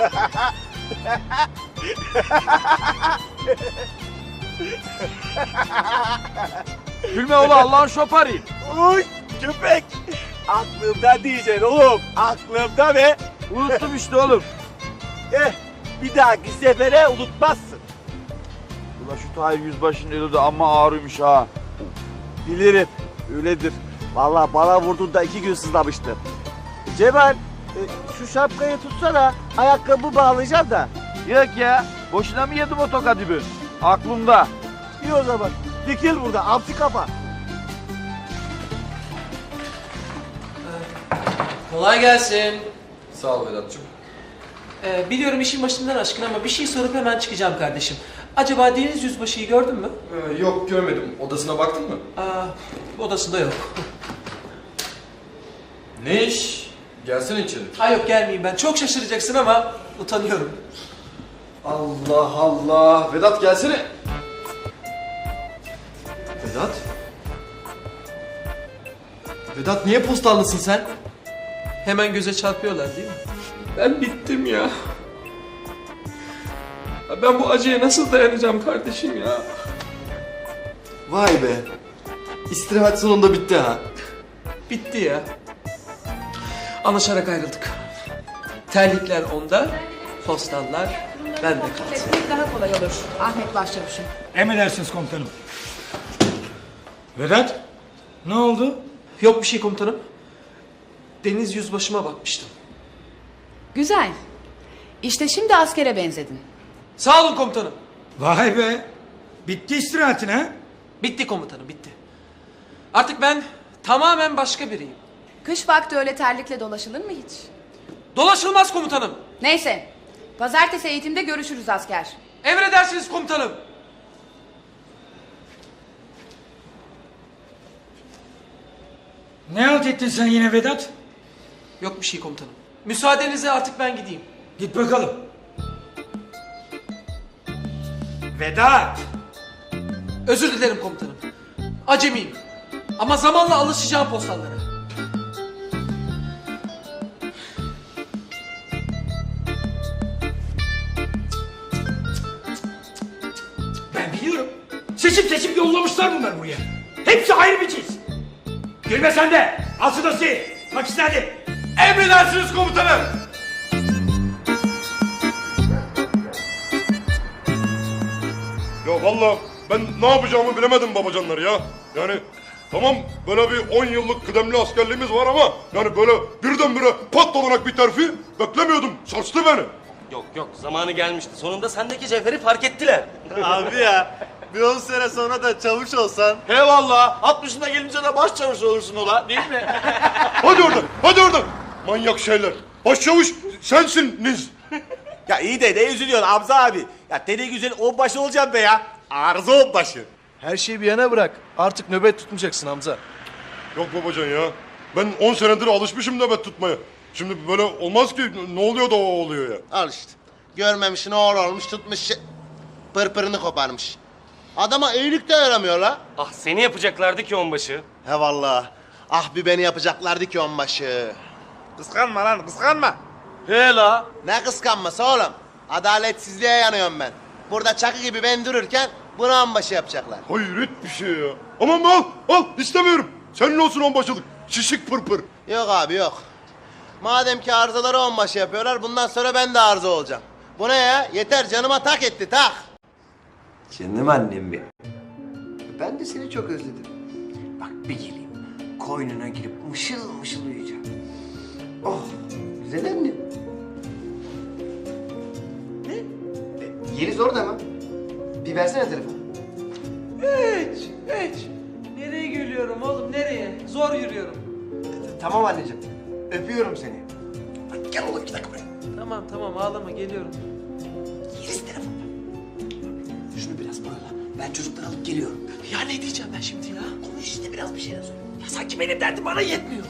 Gülme ola Allah'ın şoparıyım. Uy köpek. Aklımda diyeceksin oğlum. Aklımda ve Unuttum işte oğlum. eh, bir dahaki sefere unutmazsın. Ula şu Tahir Yüzbaşı'nın eli de amma ağrıymış ha. Bilirim. Öyledir. Vallahi bana vurduğunda iki gün sızlamıştı. Cemal e, şu şapkayı tutsana. Ayakkabı bağlayacağım da. Yok ya. Boşuna mı yedim o tokadı ben? Aklımda. İyi o zaman. Dikil burada amfi kafa. Kolay gelsin. Sağ ol Vedat'cığım. Ee, biliyorum işin başından aşkın ama bir şey sorup hemen çıkacağım kardeşim. Acaba Deniz Yüzbaşı'yı gördün mü? Ee, yok görmedim. Odasına baktın mı? Aa, odasında yok. Ne iş? Gelsene içeri. Ha yok gelmeyeyim ben. Çok şaşıracaksın ama utanıyorum. Allah Allah. Vedat gelsene. Vedat? Vedat niye postallısın sen? Hemen göze çarpıyorlar değil mi? Ben bittim ya. Ya Ben bu acıya nasıl dayanacağım kardeşim ya? Vay be. İstirahat sonunda bitti ha. Bitti ya. Anlaşarak ayrıldık. Terlikler onda, postallar bende kaldı. Etmek daha kolay olur Ahmet Başçavuş'um. Emredersiniz komutanım. Vedat, ne oldu? Yok bir şey komutanım. Deniz Yüzbaşı'ma bakmıştım. Güzel. İşte şimdi askere benzedin. Sağ olun komutanım. Vay be, bitti istirahatin ha? Bitti komutanım, bitti. Artık ben tamamen başka biriyim. Kış vakti öyle terlikle dolaşılır mı hiç? Dolaşılmaz komutanım. Neyse. Pazartesi eğitimde görüşürüz asker. Emredersiniz komutanım. Ne halt ettin sen yine Vedat? Yok bir şey komutanım. Müsaadenizle artık ben gideyim. Git bakalım. Vedat! Özür dilerim komutanım. Acemiyim. Ama zamanla alışacağım postallara. Seçip seçip yollamışlar bunlar buraya. Hepsi ayrı bir cins. Gülme sen de. Al şu dosyayı. Bak işte hadi. Emredersiniz komutanım. Ya vallahi ben ne yapacağımı bilemedim babacanlar ya. Yani tamam böyle bir 10 yıllık kıdemli askerliğimiz var ama yani böyle birdenbire pat olarak bir terfi beklemiyordum. Sarstı beni. Yok yok zamanı gelmişti. Sonunda sendeki cevheri fark ettiler. Abi ya bir 10 sene sonra da çavuş olsan. He valla 60'ına gelince de başçavuş olursun ola değil mi? Hadi oradan, hadi oradan. Manyak şeyler. Başçavuş sensiniz. Ya iyi de ne üzülüyorsun Hamza abi? Ya deli güzel onbaşı olacağım be ya. Arıza onbaşı. Her şeyi bir yana bırak. Artık nöbet tutmayacaksın Hamza. Yok babacan ya. Ben 10 senedir alışmışım nöbet tutmaya. Şimdi böyle olmaz ki. Ne oluyor da o oluyor ya. Al işte. Görmemiş ne olur olmuş tutmuş pırpırını koparmış. Adama iyilik de yaramıyor la. Ah seni yapacaklardı ki onbaşı. He vallahi. Ah bir beni yapacaklardı ki onbaşı. Kıskanma lan kıskanma. He la. Ne kıskanması oğlum. Adaletsizliğe yanıyorum ben. Burada çakı gibi ben dururken bunu onbaşı yapacaklar. Hayret bir şey ya. Aman al, al istemiyorum. Senin olsun onbaşılık. Şişik pırpır. Yok abi yok. Madem ki arızaları onbaşı yapıyorlar bundan sonra ben de arıza olacağım. Bu ne ya? Yeter canıma tak etti tak. Canım annem benim. Ben de seni çok özledim. Bak bir geleyim. Koynuna girip mışıl mışıl uyuyacağım. Oh güzel annem. Ne? E, Yeliz orada mı? Bir versene telefonu. Hiç, hiç. Nereye gülüyorum oğlum, nereye? Zor yürüyorum. Tamam anneciğim. Öpüyorum seni. Bak, Gel oğlum iki dakika buraya. Tamam tamam ağlama geliyorum. Yeliz Şunu biraz bağla. Ben çocukları alıp geliyorum. Ya ne diyeceğim ben şimdi ya? Konuş işte biraz bir şeyler söyle. Ya sanki benim derdim bana yetmiyor.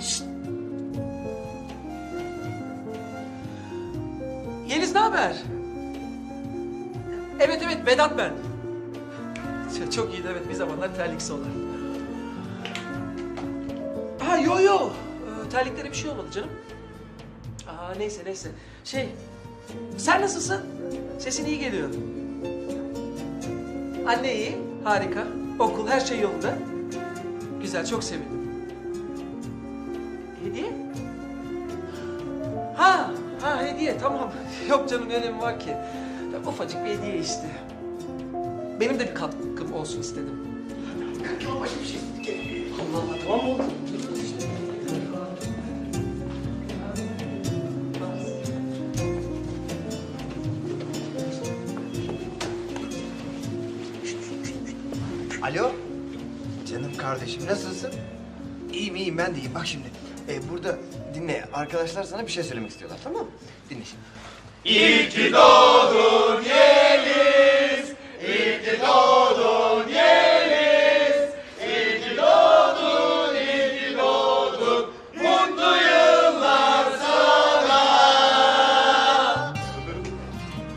Yeliz ne haber? Evet evet Vedat ben. Ya, Çok iyiydi evet bir zamanlar terliksi olan. Ha yo yo. Ee, terliklere bir şey olmadı canım. Aa neyse neyse. Şey Sen nasılsın? Sesin iyi geliyor. Anne iyi, harika. Okul, her şey yolunda. Güzel, çok sevindim. Hediye? Ha, ha hediye tamam. Yok canım ne önemi var ki. Ya, ufacık bir hediye işte. Benim de bir katkım olsun istedim. Allah Allah tamam mı? Alo. Canım kardeşim nasılsın? İyiyim iyiyim ben de iyiyim. Bak şimdi e, burada dinle. Arkadaşlar sana bir şey söylemek istiyorlar tamam mı? Dinle şimdi.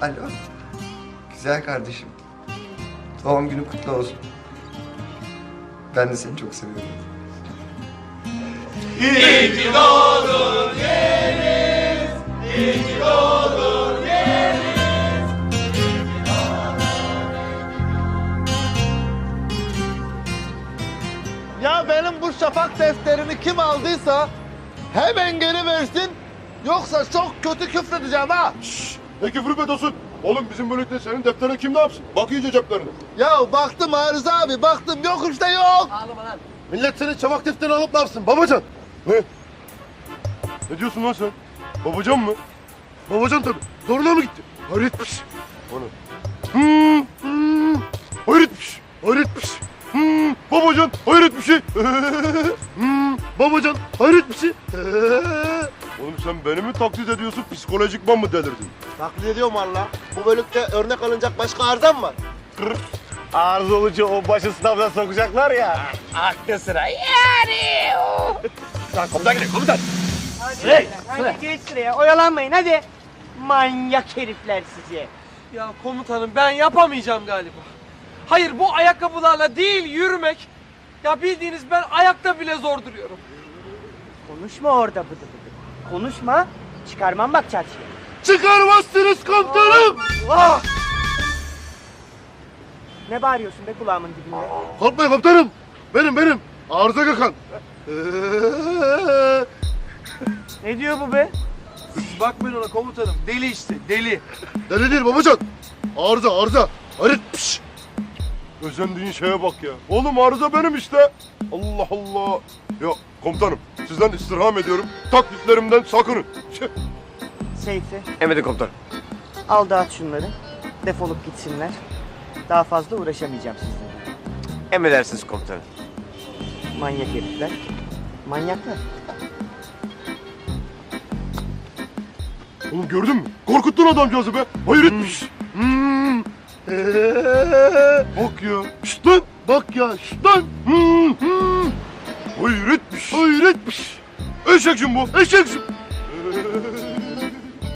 Alo. Güzel kardeşim. Doğum günü kutlu olsun. Ben de seni çok seviyorum. Ya benim bu şafak defterini kim aldıysa hemen geri versin. Yoksa çok kötü küfredeceğim ha. Ne küfür ediyorsun? Oğlum bizim bölükte senin defterin kim ne yapsın? Bak iyice ceplerine. Ya baktım Arıza abi baktım yok işte yok. Ağlama lan. Millet senin çabak defterini alıp ne yapsın? Babacan. Ne? Ne diyorsun lan sen? Babacan mı? Babacan tabii. Zoruna mı gitti? Hayretmiş. Onu. Hmm, hmm. Hayretmiş. Hayretmiş. Hmm, babacan hayret bir şey. hmm, babacan şey. Oğlum sen beni mi taklit ediyorsun? Psikolojikman mı delirdin? Taklit ediyorum valla. Bu bölükte örnek alınacak başka arıza mı var? Arıza olunca o başı sınavdan sokacaklar ya. Aklı sıra yani. Lan komutan gidelim komutan. Hadi, hadi geç sıraya oyalanmayın hadi. Manyak herifler sizi. Ya komutanım ben yapamayacağım galiba. Hayır bu ayakkabılarla değil yürümek. Ya bildiğiniz ben ayakta bile zor duruyorum. Konuşma orada bıdı bıdı. Konuşma. Çıkarmam bak çarşıya. Çıkarmazsınız komutanım. Ah! Ne bağırıyorsun be kulağımın dibinde? Korkmayın komutanım. Benim benim. Arıza Gökhan. Ne diyor bu be? Bakmayın ona komutanım. Deli işte deli. Deli değil babacan. Arıza arıza. Hayret piş. Özendiğin şeye bak ya. Oğlum arıza benim işte. Allah Allah. Ya komutanım sizden istirham ediyorum. Taklitlerimden sakının. Şey, Seyfi Emredin komutanım. al dağıt şunları. Defolup gitsinler. Daha fazla uğraşamayacağım sizinle. Emredersiniz komutanım. Manyak herifler. Manyaklar. Oğlum gördün mü? Korkuttun adamcağızı be. Hayret piş. Hmm. bak ya. Şşt lan. Bak ya. Şşt lan. Hmm. Hmm. Hayret piş. Hayret piş. Eşeksin bu. Eşeksin.